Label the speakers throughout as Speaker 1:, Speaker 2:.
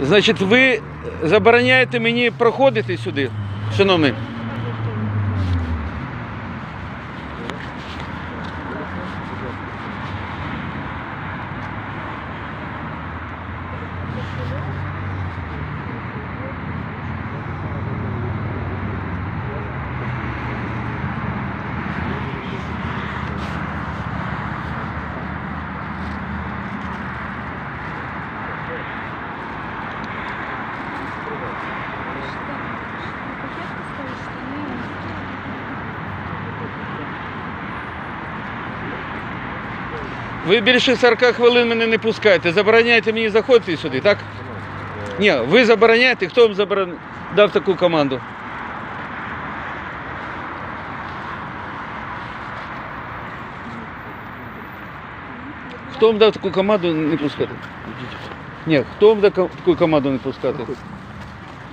Speaker 1: Значить, ви забороняєте мені проходити сюди, шановний. Ви більше 40 хвилин мене не пускаєте. Забороняєте мені заходити сюди, так? Ні, ви забороняєте, хто вам заборон... дав таку команду? Хто вам дав таку команду не пускати? Ні, хто вам дав таку команду не пускати?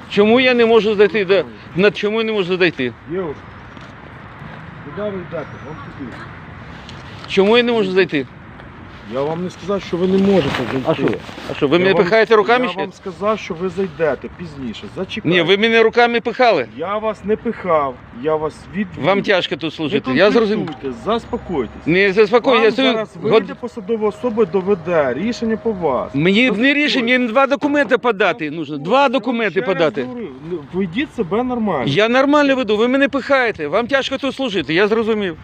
Speaker 1: Чому я не можу зайти? до- Над чому я не можу зайти?
Speaker 2: Девушка, куди ви йдете? Вам?
Speaker 1: Чому я не можу зайти?
Speaker 2: Я вам не сказав, що ви не можете зайти.
Speaker 1: А що? А що, ви
Speaker 2: Я
Speaker 1: мене
Speaker 2: вам-
Speaker 1: пихаєте руками
Speaker 2: Я
Speaker 1: ще?
Speaker 2: вам сказав, що ви зайдете пізніше. Зачекайте.
Speaker 1: Ні, ви мене руками пихали.
Speaker 2: Я вас не пихав, я вас відвів.
Speaker 1: Вам тяжко тут
Speaker 2: Не
Speaker 1: служити. Я зрозумів.
Speaker 2: конфліктуйте, Заспокойтесь.
Speaker 1: Не заспокой,
Speaker 2: Вам
Speaker 1: я стою.
Speaker 2: зараз
Speaker 1: год-
Speaker 2: вийде посадова особа доведе рішення по вас.
Speaker 1: Мені не рішення, мені два документи подати. Нужно. Два документи подати.
Speaker 2: говорю, ну, себе нормально.
Speaker 1: Я нормально веду, ви мене пихаєте. Вам тяжко тут служити, я зрозумів.